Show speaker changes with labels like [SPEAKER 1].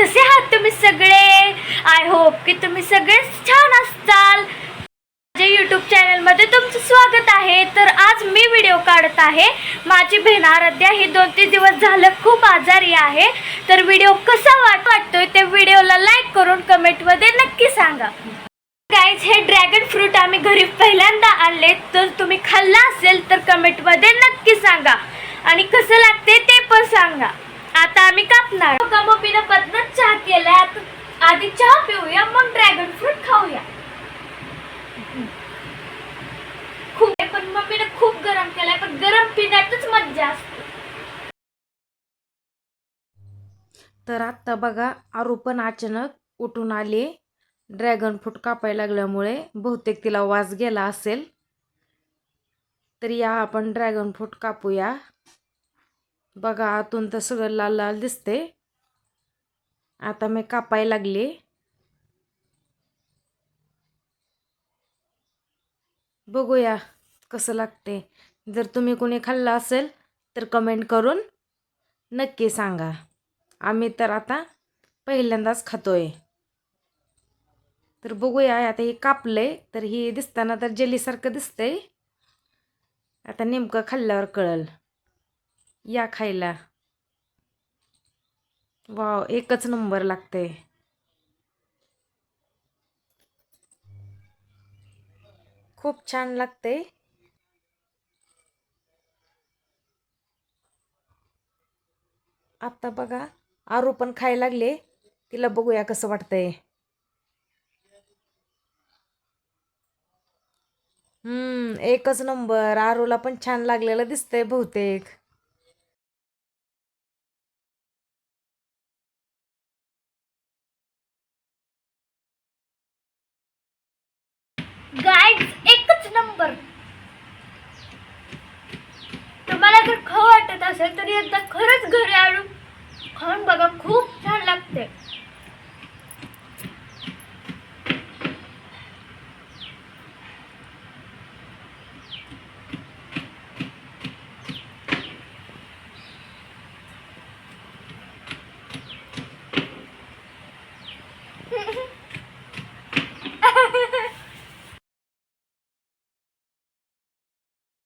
[SPEAKER 1] कसे आहात तुम्ही सगळे? आय होप की तुम्ही सगळेच छान असताल. माझ्या यूट्यूब चॅनलमध्ये तुमचं स्वागत आहे. तर आज मी व्हिडिओ काढत आहे. माझी बहीण आराध्या ही दोन तीन दिवस झालं खूप आजारी आहे. तर व्हिडिओ कसा वाट वाटतोय ते व्हिडिओला लाईक करून कमेंटमध्ये नक्की सांगा. गाईज हे ड्रॅगन फ्रूट आम्ही घरी पहिल्यांदा आणले तर तुम्ही खाल्ला असेल तर कमेंटमध्ये नक्की सांगा. आणि कसं लागते ते पण सांगा. आता आम्ही कापणार. मम्मीनं केलाय आता आधी चहा पिऊया मग ड्रॅगन फ्रूट खाऊया. खूप पण मम्मीने खूप गरम केलाय पण गरम पिण्यातच मज्जा असते.
[SPEAKER 2] तर आत्ता बघा आरू पण अचानक उठून आले. ड्रॅगन फ्रूट कापायला लागल्यामुळे बहुतेक तिला वास गेला असेल. तर या आपण ड्रॅगन फ्रूट कापूया. बघा आतून तर सगळं लाल लाल दिसते आता मी कापायला लागले. बघूया कसं लागते जर तुम्ही कोणी खाल्लं असेल तर कमेंट करून नक्की सांगा. आम्ही तर आता पहिल्यांदाच खातोय. तर बघूया आता हे कापलंय तर हे दिसताना तर जेलीसारखं दिसतंय. आता नेमकं खाल्ल्यावर कळल. या खायला. वाव एकच नंबर लागते खूप छान लागते आता बघा आरू पण खायला लागले. तिला बघूया कसं वाटतंय. हम्म एकच नंबर. आरूला पण छान लागलेलं दिसतंय बहुतेक.
[SPEAKER 1] गाईड एकच नंबर तुम्हाला जर खाऊ वाटत असेल तर एकदा खरंच घरी आणून खाऊन बघा. खूप